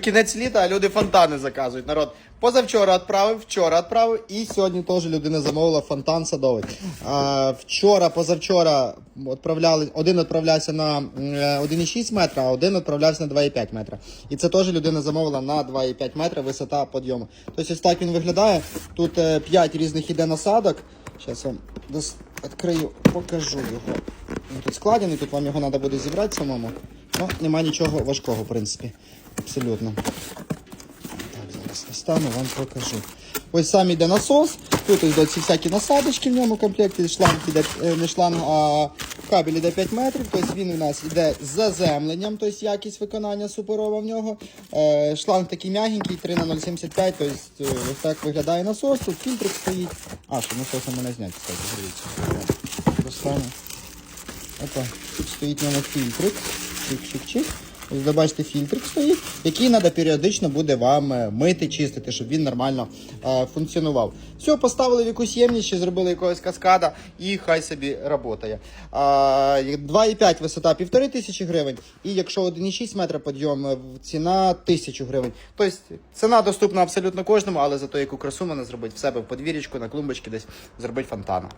Кінець літа, а люди фонтани заказують. Народ позавчора відправив, вчора відправив, і сьогодні теж людина замовила фонтан садовий. А, вчора, позавчора відправляли, один відправлявся на е, 1,6 метра, а один відправлявся на 2,5 метра. І це теж людина замовила на 2,5 метра висота підйому. Тобто ось так він виглядає. Тут 5 різних іде насадок. Зараз вам відкрию, покажу його. Він тут складений, тут вам його треба буде зібрати самому. Ну, нема нічого важкого, в принципі. Абсолютно. Так, зараз достану, вам покажу. Ось сам іде насос. Тут йдуть ці всякі насадочки в ньому комплекті. Шланг іде, е, не шланг, а кабель іде 5 метрів. Тобто він у нас іде з заземленням, тобто якість виконання суперова в нього. Е, шланг такий м'ягенький, 3 на 0,75, тобто е, ось так виглядає насос. Тут фільтр стоїть. А, що насосом мене зняти, кстати, дивіться. Достану. Опа, тут стоїть в ньому фільтрик. Чик-чик-чик. Ось ви бачите, фільтрик стоїть, який треба періодично буде вам е, мити, чистити, щоб він нормально е, функціонував. Все, поставили в якусь ємність, ще зробили якогось каскада і хай собі працює. 2,5 висота 1500 гривень, і якщо 1,6 метра підйом, е, ціна 1000 гривень. Тобто ціна доступна абсолютно кожному, але зато яку красу можна зробити в себе в подвір'ячку, на клумбочці десь зробити фонтана.